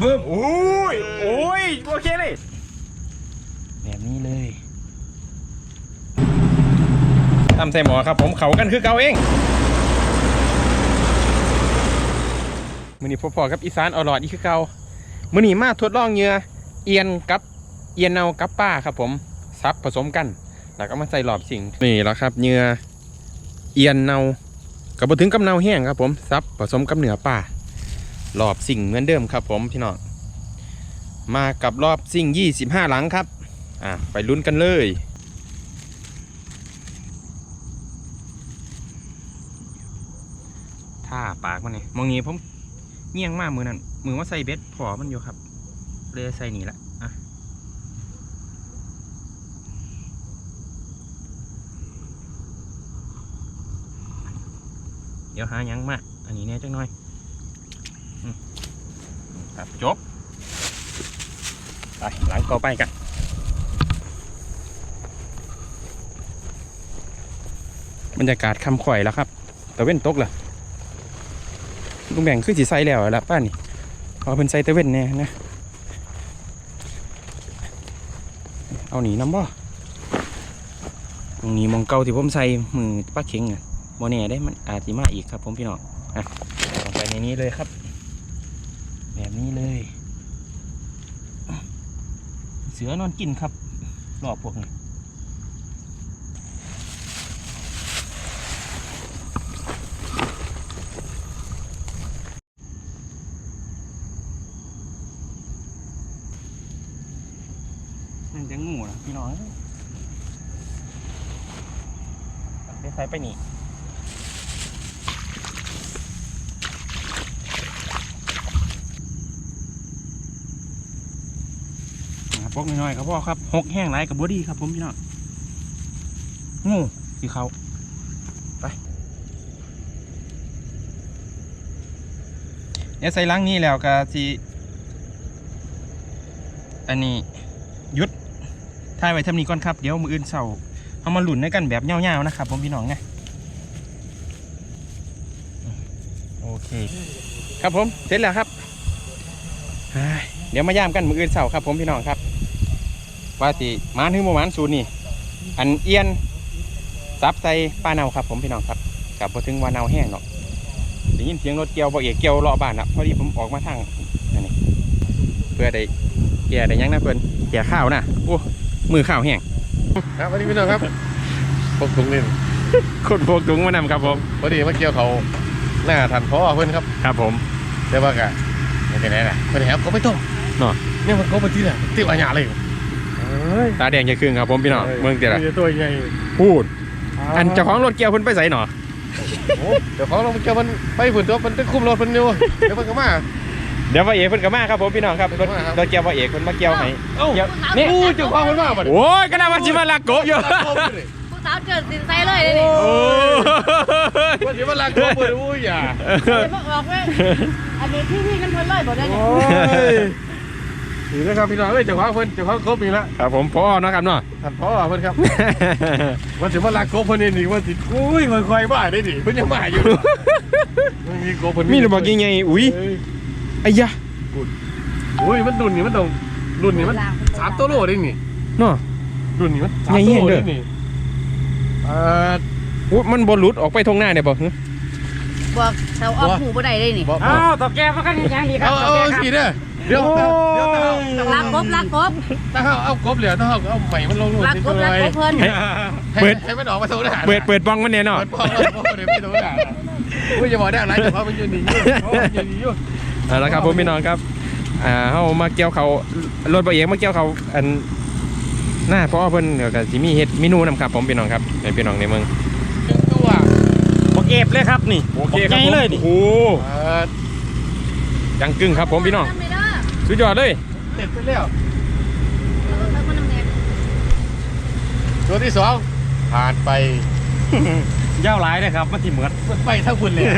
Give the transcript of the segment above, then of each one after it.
เบิ่มโอ้ยโอ้ยโอเคเลย แบบนี้เลยทำใส่หมอครับ ผมเขากันคือเก่าเองมือนี้พอๆกับอีสานอร่อยอีกคือเก่ามือนี้มาทดลองเหงื่อเอียนกับเอียนเนากับป้าครับผมซับผสมกัน แล้วก็มาใส่หลอบสิ่งนี่แหล้วครับเหงื่อเอียนเนากับบถึงกับเนาแห้งครับผมซับผสมกับเนื้อป่า หลอบสิ่งเหมือนเดิมครับผมพี่น้องมากับรอบซิ่ง 25 หลังครับอะไปลุ้นกันเลยท่าปากมันนี่มองนี้ผมเงี่ยงมากมือนั้นมือว่าใส่เบ็ดพอมันอยู่ครับเลยใส่หนีละอะเดี๋ยวหายังมาอันนี้แน่จังหน่อย ครับจบ ไปหลังต่อไปกันบรรยากาศคำข่อยแล้วครับตะเว้นตกเหรอลุงแบ่งคือสีใสแล้วละป้านี่เอาเป็นใสตะเว้นแน่นะ เอาหนีน้ำบ่ตรงนี้มองเก่าที่ผมใส่มือป้าเข็งอะโมแน่ได้มันอาจจะมาอีกครับผมพี่น้องอะลงไปในนี้เลยครับ นี้เลย เสือนอนกินครับรอบพวกนี้นั่นจะงูนะพี่น้องไปใส่ไปนี่ หาพวกน้อยๆครับพ่อครับหกแห้งไรกับบอดี้ครับผมพี่น้องงูสีเขาไปเนี่ยใส่ล้างนี้แล้วก็สีอันนี้ยุดถ่ายไว้ทำนี้ก่อนครับ เดี๋ยวมืออื่นเสาร์เอามาหลุนในกันแบบเงาๆนะครับ ผมพี่น้องไงโอเค ครับผมเสร็จแล้วครับ เดี๋ยวมาย่ามกันมืออื่นเสาร์ครับ ผมพี่น้องครับ ว่าสิหมานถึงโมมานศูนย์นี่ อันเอียนซับใส่ป้าเนาครับ ผมพี่น้องครับกลับพอถึงว่าเนาแห้งเนาะได้ยินเสียงรถเกี่ยวบ่เอกเกี่ยวเลาะบ้านนะพอดีผมออกมาทางอันนี้เพื่อได้แก่ได้หยังนะเพื่อนแก่ข้าวนะโอ้มือข้าวแห้งครับวันนี้พี่น้องครับพกถุงนี่คนพกถุงมานำครับผมพอดีมาเกี่ยวเขาหน้าทันพ่อเพื่อนครับครับผมแต่ว่ากะไม่เป็นไรนะเพื่อนแหมเขาไม่ต้มเนาะเนี่ยมันเขาไปที่ไหนที่อาญาเลย ตาแดงจะครึ่งครับผมพี่น้องเมืองเดียวละตัวใหญ่พูด อันเจ้าของรถเกี่ยวเพิ่นไปใส่หนอโอ้เดี๋ยวเขาลงเกี่ยวมันไปฝุ่นตัวมันจะคุมรถมันอยู่เดี๋ยวมันก็มาเดี๋ยวพ่อเอกเพิ่นก็มาครับผมพี่น้องครับรถเพิ่นก็มาครับรถเกี่ยวพ่อเอกเพิ่นมาเกี่ยวให้เอ้าเกี่ยวนี่อู้เจ้าของมันมาบ่เนี่ยโอ้ยก็น่าว่าสิมาลักโกะอยู่ผู้สาวเกิดสินใจเลยเลยนี่โอ้ยว่าสิมาลักเขาบ่อู้อย่าเดี๋ยวบอกบอกว่าอันนี้ที่พี่กันเพิ่นเลยบอกได้เนี่ยโอ้ย นี่นะครับพี่น้องเอ้ยเจ้าของเพิ่นเจ้าของครบอีกแล้วครับผมพ่อเนาะครับเนาะ ท่านพ่อเพิ่นครับ วันสิมาลักโกบเพิ่นนี่นี่วันสิอุ้ยค่อยๆมาได้ดิเพิ่นยังมาอยู่มันมีโกบเพิ่นมีหรือบอกยังไงอุ้ยเอ้ยไอ้ยะอุ้ยมันรุ่นนี่มันต้องรุ่นนี่มันสามตัวโลได้นี่เนาะรุ่นนี่มันสามใหญ่ตัวเหี้โลยเด้อได้นี่เอ่อ อุ๊ยมันบอลลุดออกไปทงหน้าเนี่ยบอกบอกเขาเอาหูบ่ได้เลยนี่บอกอ้าวตอบแกมากันอย่างดีครัเอาบตเอาอบแกเอาครับสิเด้อ เดี๋ยวเดี๋ยวถ้าเอารักกบรักกบถ้าเอาเอากบเหลือถ้าเอาเอาใหม่มันลงรุ่นรักนิดกบหรัน่กอยกบเพิ่นให้ให้มันออกมาโซดาเปิดเปิดบ้องมันเนี่ยเนาะเปิดพ่อเปิดพ่อเดี๋ยวไม่โซดาอุ้ยอย่าบอกได้อะไรแต่พ่อมันอยู่นี่อยู่เพราะมันอยู่นี่อยู่เอาละครับผมพี่น้องครับอ่าเฮามาเกี่ยวเขารถบ่เอกมาเกี่ยวเขาอันหน้าพ่อเพิ่นเดี๋ยวก็สิมีเฮ็ดเมนูนำครับผมพี่น้องครับเป็นพี่น้องในเมืองตัวบอกเอฟเลยครับนี่โอเคครับใหผญ่มเลยนี่โอ้โหเอ่อจังกึ่งครับผมพี่น้องทำไม่ได้ สุดยอดเลยเสร็จไปแล้วเอาเอาคนน้ำแดงตัวที่สองผ่านไปยาวหลายเลยครับมันที่เหมือนไปทั้งบุญเลยเอ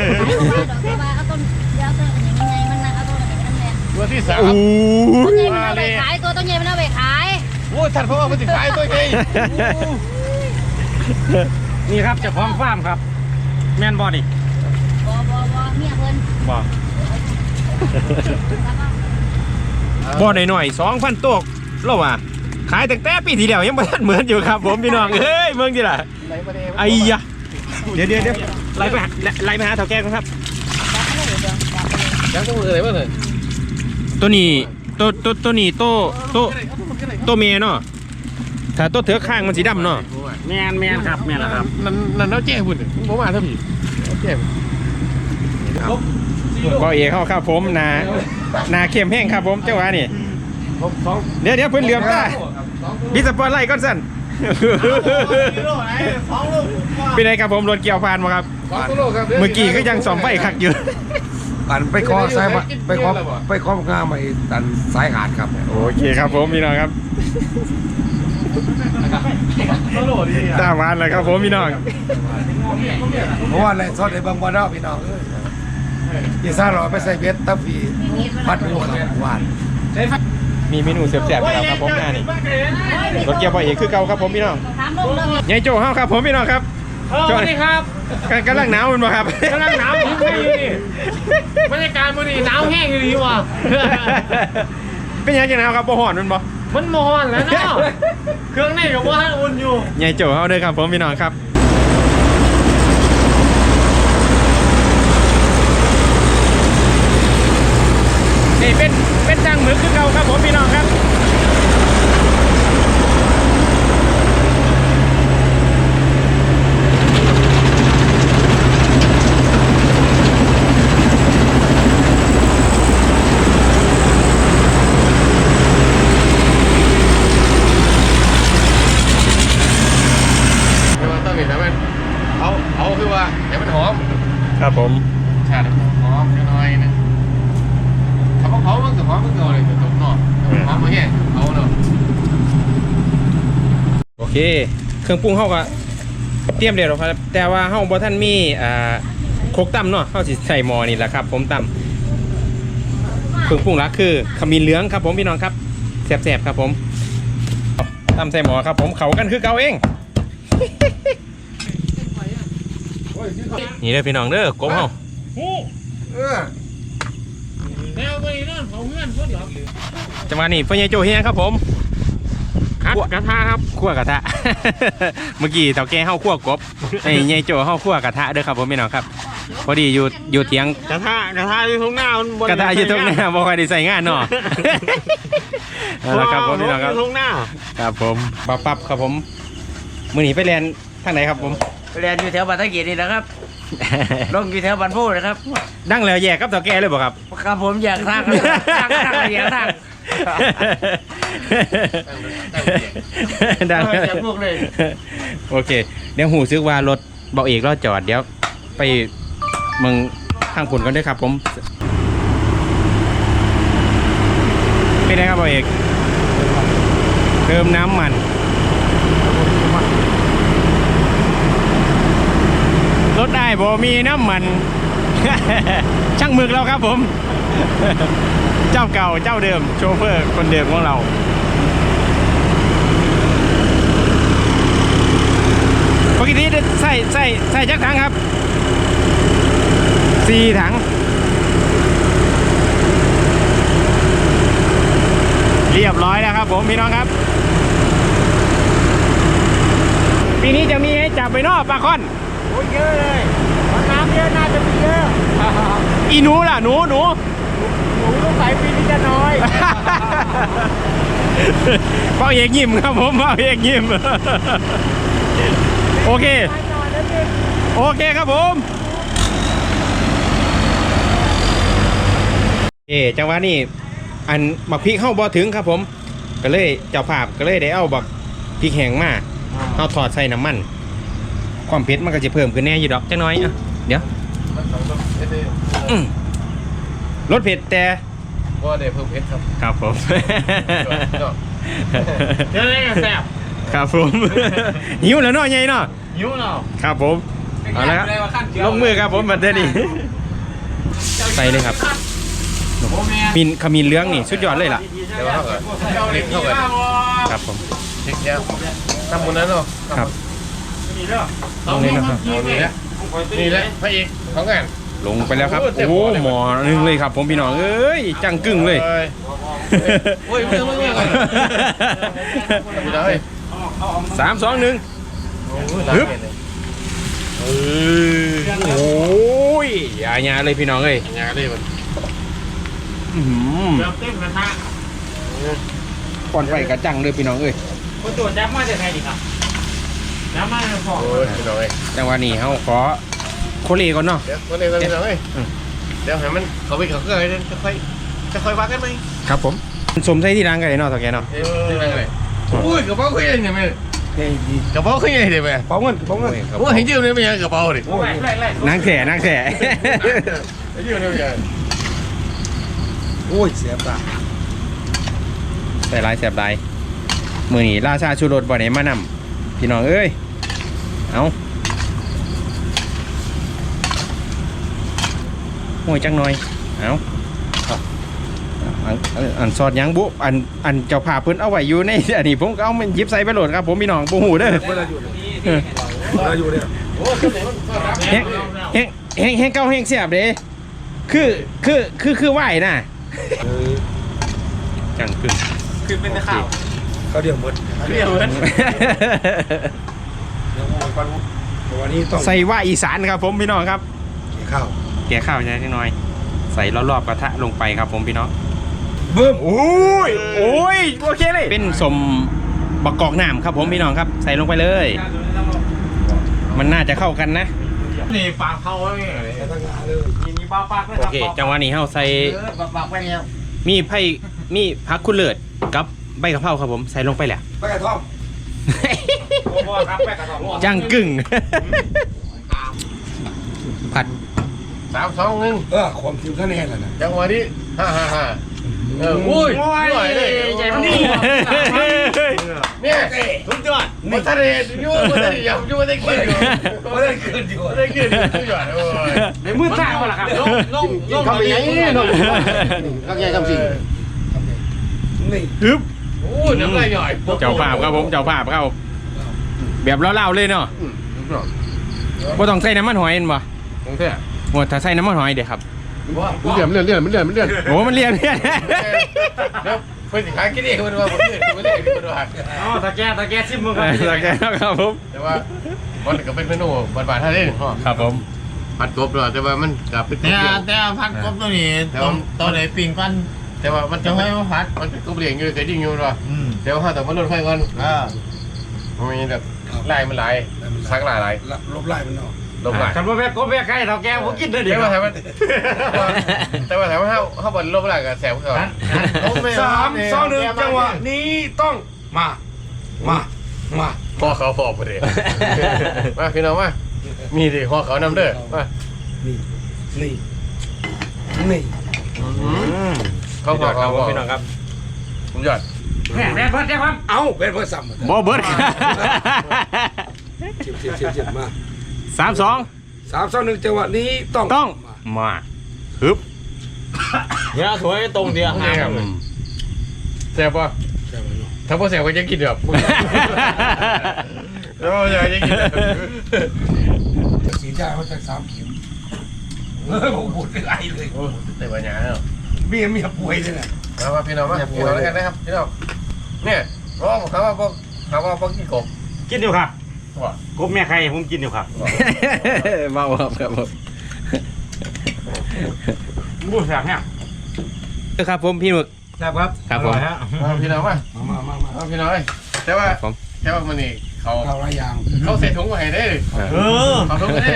าดอกไม้เอาต้นเดี๋ยวเอาต้นอย่างไงมันนะเอาต้นอะไรนั่นแหละตัวที่สามโอ้ต้ยนใหญ่มันเอาไปขายตัวต้นใหญ่มันเอาไปขายโอ้ยท่านเพราะว่ามันถึงขายตัวไงนี่ครับเจ้าของฟาร์มครับ แมนบอดี้บ่บ่บ่เมียเพิ่นบอกแล้วก็ บ่หน่อยๆ2,000โต๊ะแล้วว่าขายตั้งแต่ปีที่แล้วยังบ่ทันเหมือนอยู่ครับ ผมพี่น้องเอ้ยเบิ่งดิล่ะไอ้ยะเดี๋ยวเดี๋ยวเดี๋ยวไล่ไปหาไล่ไปหาเฒ่าแก่ก่อนครับยังต้องมืออะไรบ้างเลยตัวนี้ตัวตัวตัวนี้ตัวตัวตัวเมียเนาะถ้าตัวเถือข้างมันสีดำเนาะแมนแมนครับแมนแล้วครับนั่นนั่นเอาแจ้หุ่นผมมาเท่าผีเอาแจ้ บ่เอกเข้าครับผมนานาเข้มแห้งครับผมเจ้าว่านี่ผมสองเดี๋ยวเดี๋ยวเพิ่นเหลื่อมตาบิสปอร์ตไล่ก่อนสั่นเป็นไงครับผมรถเกี่ยวผ่านมาครับสองกิโลครับ เมื่อกี้ก็ยังสอมไฟคักอยู่อันไปคอสายมาไปคอไปคองามไอ้ตันสายหาดครับ โอเคครับผมพี่น้องครับกิโลดีตามานเลยครับผมพี่น้องเพราะว่าอะไรซอดในบางวันเราพี่น้องเอ้ยยีซ่าเราไปใส่เบ็ดตับฟีพัดไปหมดครับหวานมีเมนูเสียบๆครับครับผมหน้านี่รถเกี่ยวบ่เอกคือเก่าครับผมพี่น้องถามลูกเรื่องยายโจ้เฮาครับผมพี่น้องครับสวัสดีครับกำกำลังหนาวมันบ่ครับกำลังหนาวอยู่นี่นี่บรรยากาศมื้อนี้หนาวแห้งอยู่ดีว่ะเป็นยังไงหนาวครับบ่ฮ้อนมันบ่มันมอนแล้วเนาะเครื่องในก็บ่ทันอุ่นอยู่ยายโจ้เฮาเด้อครับผมพี่น้องครับ นี่เป็นเป็นจังหมึกคือเก่าครับผมพี่น้องครับ ไม่ว่าต้องเห็นนะมันเอาเอาคือว่าให้มันหอม ครับผม ชาติหอมจะน้อยนึงถ้าเผามันก็หอมมันก็อะไรจะตกนอกหอมมาแห้งเอาเนาะ โอเค เครื่องปรุงเฮาก็เตรียมเรียบร้อยครับ แต่ว่าเฮาบ่ทันมีอ่าโคกตำเนาะเฮาสิใส่หม้อนี่แหละครับ ผมตำเครื่องปรุงหลักคือขมิ้นเหลืองครับ ผมพี่น้องครับแซ่บๆครับผมตำใส่หม้อครับ ผมเขากันคือเก่าเองนี่เด้อพี่น้องเด้อกบเฮาเออแนวตัวนี้นั่นเผาเงื่อนพุ่นเหรอจังหวะนี้พ่อใหญ่โจเฮียครับผม ครับกระทะครับคั่วกระทะ เมื่อกี้เต่าแก่เฮาคั่วกบไอ้ใหญ่โจเฮาคั่วกระทะเด้อครับผมพี่น้องครับ พอดีอยู่อยู่เถียงกระทะกระทะอยู่ตรงหน้ามันบ่กระทะอยู่ตรงหน้าบ่ค่อยได้ใส่งานเนาะเอาละครับผมพี่น้องครับอยู่ตรงหน้าครับผมปับปับครับผมมื้อนี้ไปเรียนทางไหนครับผมเรียนอยู่แถวบันทกีนี่นะครับลงอยู่แถวบันพูนะครับดังแล้วแยกกับเต่าแก่เลยบ่ครับครับผมอยากทางครับทางทางอยากทาง ดังเอออย่าพวกเลย โอเค เดี๋ยวหูซึกว่ารถเบาเอกรอจอดเดี๋ยวไปเมืองทางผุนกันด้วยครับ ผมเป็นไงครับเบาเอก เติมน้ำมัน รถได้บ่มีน้ำมัน ช่างหมึกเราครับผม เจ้าเก่าเจ้าเดิม โชเฟอร์คนเดิมของเรา ปกติ ใส่ใส่ใส่จักถังครับสี่ถัง เรียบร้อยแล้วครับ ผมพี่น้องครับ ปีนี้จะมีให้จับไปนอกปลาค่อนโอ้ยเยอะเลยน้ำเยอะน่าจะมีเยอะอีหนูล่ะหนูหนูหนูลูกสายปีนี้จะน้อยเป้าเอกยิ้มครับผมเป้าเอกยิ้มโอเค โอเคครับผมเอ๋จังหวะนี้อันบักพริกเข้าบ่ถึงครับผม ก็เลยเจ้าภาพก็เลยได้เอาบักพริกแห้งมาเอาถอดใส่น้ำมัน ความเผ็ดมันก็จะเพิ่มขึ้นแน่อยู่ดอกจังน้อยอะเดี๋ยวมันต้องต้องเฮ็ดได้อื้อรสเผ็ดแต่ว่าได้เพิ่มเพชรครับครับผมเนาะเดี๋ยวนี้ก็แซ่บครับผมหิวแล้วเนาะใหญ่เนาะหิวแล้วครับผม เอาละครับลงมือครับผมบัดเดี๋ยวนี้ใส่เลยครับมินขมิ้นเหลื้องนี่สุดยอดเลยล่ะเดี๋ยวเท่ากันเล็กเท่ากันครับผมเล็กเนี่ยทำบุญนั้นเนาะครับนี่เด้อตรงนี้นะครับเอานี่แหละนี่แหละพระเอกของงานลงไปแล้วครับ โอ้โหหมอหนึงเลยครับ ผมพี่น้องเอ้ยจังกึ่งเลยโอ้ยไม่ต้องไม่ต้องไม่ได้สามสองหนึ่งฮึบ เออโอ้ยอย่าหยาเลยพี่น้องเอ้ยงานเลยมันอื้อหือเริ่มเต้นกระทะก่อนไปกระจังเลยพี่น้องเอ้ยคนตรวจจับมาจากไหนดีครับจับมาจากฟอกโอ้ยพี่น้องเอ้ยจังหวะนี้เขาขอโคเลก่อนเนาะ เดี๋ยวคนเดียวพี่น้องเอ้ยเดี๋ยวให้มันเขาไปเขาเกยจะค่อยจะค่อยว่ากันไหมครับผมสมใส่ที่ร้านกันเลยเนาะสแกนเนาะเดี๋ยวยังไงอุ้ยกระเป๋าขึ้นยั งไงกระเป๋าขึ้นยังไงเดี๋ยวไปเป๋าเงินเป๋าเงินโอ้ยเห็นเดียวเนี่ยไม่ยังกระเป๋าดิไล่ไล่ไล่นางแถนางแถเห็นเดียวเนี่ยไม่ยังโอ้ยเสียบตาใส่ลายแสบลายมือนี้ราชาชูรสบ่ได้มานำพี่น้องเอ้ยเอาห่วยจังหน่อยเอาเอา อันอันอันซอดหยังบุอันอันเจ้าภาพเพิ่นเอาไว้อยู่ในอันนี้ผมก็เอามันหยิบใส่ไปโหลดครับผมพี่น้องบ่ฮู้เด้อเวลาอยู่เนี่ยเวลาอยู่เนี่ยแฮงแฮงแฮงแฮงเก่าแฮงเสียบเด้คือคือคือคือไหวน่ะจังกึ่งคือเป็นข่าวเขาเดียวหมดเรียกเหมือนวันนี้ต้องใส่ว่าอีสานครับผมพี่น้องครับข้าวแกะข้าวนิดหน่อย ใส่รอบๆกระทะลงไปครับผมพี่น้องเบิ่มโอ้ยโอ้ยโอเคเลยเป็นสมบักกอกน้ำครับผมพี่น้องครับ ใส่ลงไปเลย มันน่าจะเข้ากันนะนี่ปากเขาไว้ไงใส่ตั้งงานเลยมีมีปลาปากนะโอครับเคจังหวะนี้เฮาใส่เออบักบักไปแล้วมีไผ่มีผักคุณเลิศกับใบกะเพราครับผมใส่ลงไปแหละไปกระท่อมพ่อครับแม่กระสอบจังกึ่งผัดสามสองหนึ่งเออความทิมคะแนนแหละนะจังหวะนี้ฮ่าฮ่าฮ่า เอออุ้ยหน่อยเลยใจมันดีเนี่ยสุดยอดมันทะเลยุ่งมันทะเลยำยุ่งมันได้ขึ้นอยู่ไม่ได้ขึ้นอยู่มันได้ขึ้นอยู่อยู่โอ้ยในมือสร้างมาละครับลงลงลงเข้าไปยังไงเนาะข้างใหญ่คำสิงนี่ฮึบโอ้ยน้ำลายหน่อยเจ้าภาพครับผมเจ้าภาพครับแบบเล่าๆเลยเนาะบ่ต้องใส่น้ำมันหอยเห็นบ่ตรงเท่าโอ้ถ้าใส่น้ำมันหอยเดี๋ยวครับ มันเลื่อนมันเลื่อนมันเลื่อนมันเลื่อนโอ้มันเรียนเรียนเดี๋ยวเพื่อนสิขายคิดเองมันว่าผมเลื่อนมันเลื่อนมันว่าอ๋อตะแกตะแกซิมมึงคสรับแกนครับผมแต่ว่ามันก็เป็นเมนูบานๆท่าเล่นพ่อครับผมผัดกบด้วยแต่ว่ามันกับเป็นกบแต่เลี้ยงแต่พัดกบตัวนี้ตอนตอนไหนปิ่งกันแต่ว่ามันจัจะงไงไม่มาพัดมันเป็นกบเลี้ยงอยู่เคยดิ้งอยู่หรออืมเดี๋ยวห้าแต่มันลดไฟก่อนอ่ามันมีแบบลายมันหลายซักลายหลายลบไล่มันออก ลงหลายคันว่าแม่กบแม่ไก่เท่าแกผมกินได้ดีแต่คว่ารับแต่ว่าแต่ว่าแต่ว่าถ้าถ้าบอลลบหลายกับแสบเขาสามสองหนึ่งจังหวะนี้ต้องมามามาพ่อเขาฟอกไปเลยมาพี่น้องมามีดิพ่อเขานำเด้อมานี่นี่นี่เขาฟอกเขาฟอกพี่น้องครับผมยอดแม่แม่เพิ่นแจ้งความเอ้าเป็นเพื่อซ้ำบ่เบิร์ดเจ็บเจ็บเจ็บเจ็บมา สามสองสามสองหนึ่งจังหวะนี้ต้องต้องมามาฮึบเนี่ยถวยตรงเดียวห้ามแสบป่ะใช่ไหมเนาะถ้าพ่อแสบก็จะกินแบบแล้วพ่อแสบก็จะกินแบบสีได้เขาจะสามเข็มเออผมปวดไอเลยโอ้แต่ว่าหยาเนาะเมียเมียป่วยเลยนะมามาพี่น้องมาพี่น้องแล้วกันนะครับพี่น้องเนี่ยร้องเขาว่าพวกเขาว่าพวกกินกบกินอยู่ครับ ว่ะกบแม่ไข่ผมกินอยู่ครับเมาครับครับผมบูแซ่บเนี่ยครับผมพี่หมึกแซ่บครับครับผมออยฮะมาพี่น้องมามามามามามาพี่น้องเอ้ยแต่ว่าผมแต่ว่ามันนี่เขาเราหลายอย่างเขาเสร็จถุงมาให้ได้เออเขาถุงมาได้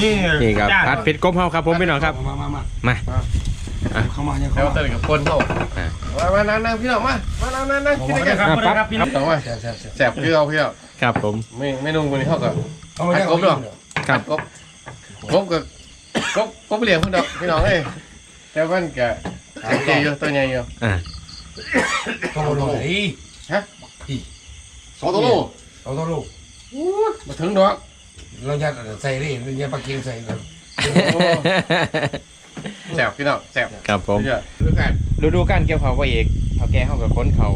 นี่นี่ครับพัดเผ็ดกบเฮาครับผมพี่น้องครับมามามามาเข้ามายังแล้วเข้ามาเสร็จกับคนเขามามานั่งนั่งพี่น้องมามานั่งนั่งนั่งกินด้วยกันครับปั๊บครับพี่พี่น้องมาแซ่บแซ่บแซ่บแสบพี่เราพี่เรา ครับผม ไม่ไม่นุ่งวันนี้เขากับเอาไม่ได้ครบหรอครับกบกบกับกบกบเลี้ยงพี่น้องพี่น้องเอ้ยแต่มันกะใหญ่อยู่ตัวใหญ่อยู่อ่าเขาบอกเลยสองตัวโลเอาตัวลูกมาถึงดอกเราจะใส่ดิเราจะปลาเค็มใส่เลยแสบพี่น้องแสบครับผมเยอะดูกันฤดูการเกี่ยวเขาวว่าเอกเขาแก่เฮากับคนเขา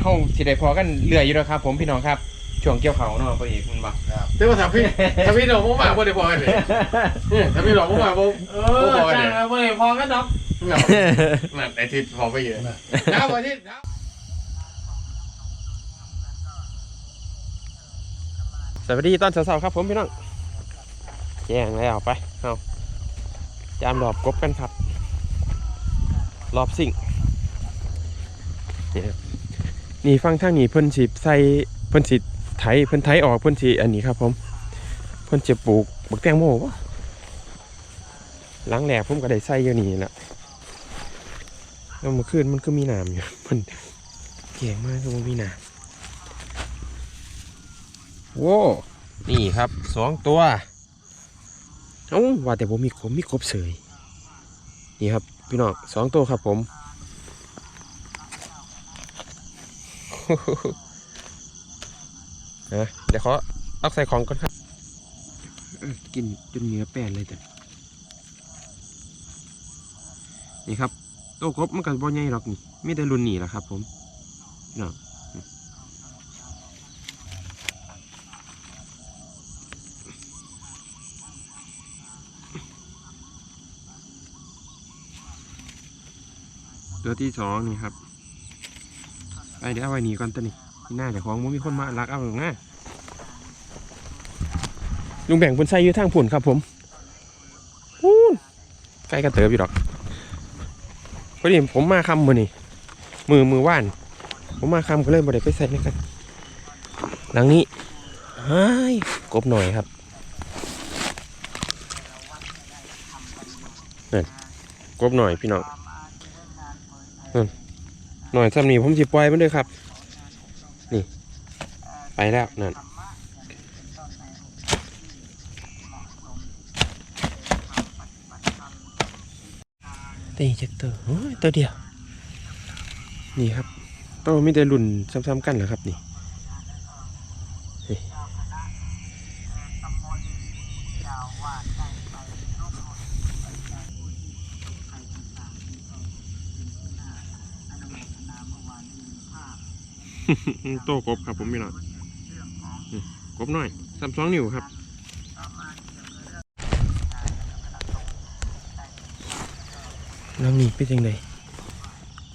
เฮาสิได้พอกันเรื่อยอยู่แล้วครับ ผมพี่น้องครับช่วงเกี่ยวเขาเนาะพ่อเอกมันบ่แต่ว่าถ้าพี่ถ้าพี่ดอกบ่มาบ่ได้พอเลยเนี่ยถ้าพี่ดอกบ่มาบ่เออจ้างมาเลยพอกันดอกนั่นไอ้ที่พอไปเยอะนะวันนี้สวัสดีตอนเช้าๆครับผมพี่น้องแจ้งแล้วไปเอาจามรอบกบกันครับ รอบสิ่งนี่ครับ นี่ฟังทางนี้เพิ่นสิใส่เพิ่นสิไถเพิ่นไถออกเพิ่นสิอันนี้ครับผม เพิ่นจะปลูกบักแตงโมวะหลังแหลกผมก็ได้ใส่อยู่นี่แหละแล้วเมื่อคืนมันก็มีน้ำอยู่มันเก่งมากก็บ่มีน้ำโว้นี่ครับสองตัวเอ้าว่าแต่ผมมีผมมีกบเสยนี่ครับพี่น้องสองตัวครับผม นะ เดี๋ยวเขอเอาใส่ของก่อนครับกินจนเหนื้อแปนเลยแต่นี่ครับโตวกบมันก็บ่ใหญ่หรอกนี่มีแต่รุ่นนี้แหละครับ ผมเนาะตัวที่สองนี่ครับ ไปเดี๋ยวเอาไว้นี่ก่อนตัวนี้ที่หน้าแต่ของมันมีคนมาลักเอาหรอกนะลุงแบ่งคนใส่อยู่ทางผุนครับผมอู้ใกล้กระเติบอยู่ดอกพอดีผมมาคำมือนี่มือมือว่าน ผมมาคำก็เลยบ่ได้ไปใส่นี่กันหลังนี้ไอ้ายกบหน่อยครับนั่นกบหน่อยพี่น้องนั่น หน่อยซ้ำนี้ผมสิปล่อยมันเลยครับไปแล้วนั่นตีจักตัวโอ้ยตัวเดียว นี่ครับตัวมีแต่รุ่นซ้ำๆกันเหรอครับนี่นี่ โตกบครับผมพี่น้องกบหน่อยสามสองนิ้วครับลังนี้เป็นยังไง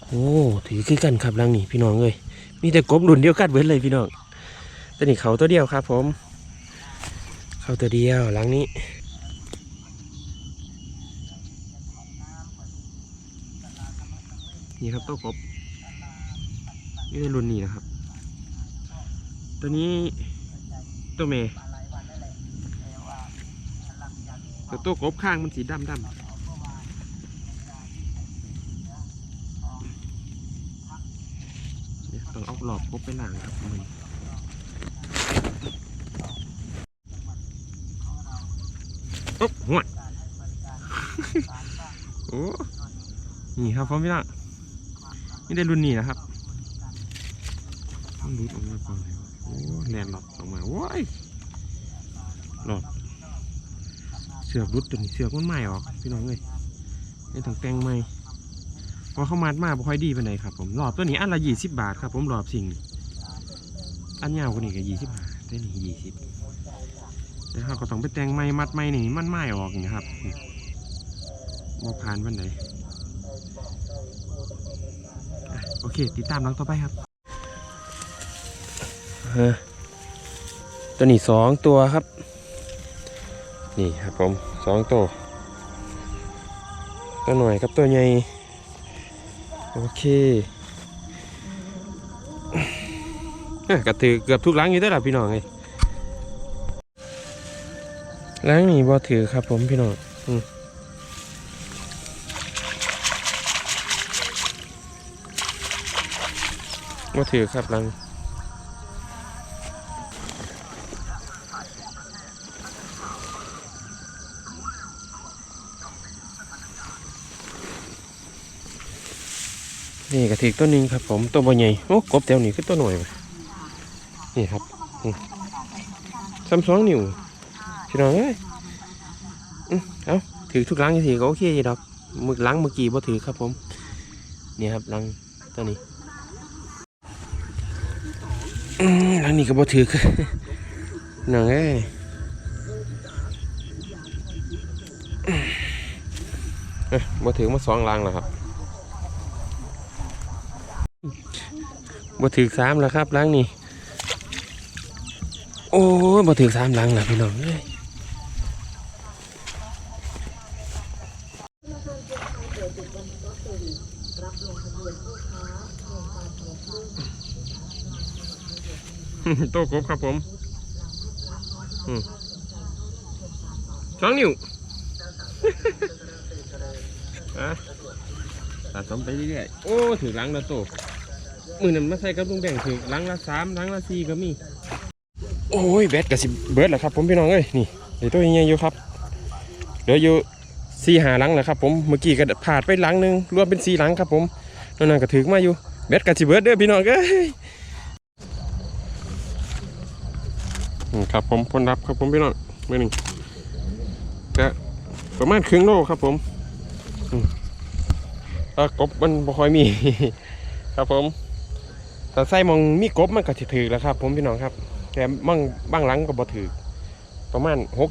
โอ้ถือคือกันครับลังนี้พี่น้องเลยมีแต่กบรุ่นเดียวกันเว้นเลยพี่น้องแต่นี่เขาตัวเดียวครับ ผม เขาตัวเดียวลังนี้นี่ครับตัวกบ นี่รุ่นนี้นะครับ ตัวนี้ตัวเมย์แต่ตัวกบข้างมันสีดำดำต้องเอาหลอบกบไปล้างครับมันโอ๊บหัวโอ้นี่ครับพ่อพี่น้องนี่ได้รุ่นนี้นะครับ ต้องรูดออกมาก่อนเลยโอ้แลนหลอดออกมาว้ยหลอดเสือกรุดตัวนี้เสือกมันไหม้ออกพี่น้องเลยนี่ต้องแต่งไหมเพราเขามาดมาบ่ค่อยดีไปไหนครับผมหลอดตัวนี้อันละยี่สิบบาทครับผมหลอดสิ่งอันยาวกว่านี้ก็ยี่สิบบาทตัวนี้ยี่สิบแล้วเราก็ต้องไปแต่งไหมมัดไหมนี่มันไหม้ออกอย่งนี้ครับบ่ผ่านวันไหนโอเค ติดตามหลังต่อไปครับ ตัวนี้สองตัวครับ นี่ครับผมสองตัว ตัวหน่อยกับตัวใหญ่ โอเคกระถือเกือบทุกหลังอยู่ได้อล่ะพี่น้องไงหลังนี้บ่ถือครับผมพี่น้องอบ่ถือครับหลัง นี่กระถิกตัวหนึงครับ ผมตัวบ่ใหญ่โอ้กบแถวนี้คือตัวหน่อยนี่ครับอืมซ้ำสองนิ้วพี่น้องเอ้ยเอาถือทุกหลังทีก็โอเคอยู่ดอกมือหลังเมื่อกี้บ่ถือครับผมนี่ครับหลังตัวนี้อืมหลังนี้ก็บ่ถือคือน้องเอ้ยบ่ถือมาสองลังแล้วครับ บ่ถือสามแล้วครับลังนี้โอ้ยบ่ถือสามลังแล้วพี่น้องเอ้ยโตกบครับผมอืมสองนิ้วอะสะสมไปเรื่อยๆ โอ้ ถือหลังละโต มือนั้นมาใส่กับลุงแบ่งถือลังละสามลังละสี่ก็มี โอ้ยแบตกับสิเบิร์ดแหละครับ ผมพี่น้องเอ้ยนี่เดี๋ยวตัวยังไงอยู่ครับเดี๋ยวอยู่สี่หาลังแหละครับ ผมเมื่อกี้ก็ผ่านไปลังหนึ่งรวมเป็นสี่ลังครับ ผมนั่นนะก็ถือมาอยู่แบตกับสิเบิร์ดเด้อพี่น้องเอ้ยอืมครับผมผลลัพธ์ครับผมพี่น้องเมื่อหนึ่งก็ประมาณครึ่งโลครับผมอืมถ้ากบมันบ่ค่อยมี ครับผม ถ้าใส่มองมีกบมันก็จะถือแล้วครับ ผมพี่น้องครับ แต่มั่งบางหลังก็บ่ถือประมาณหก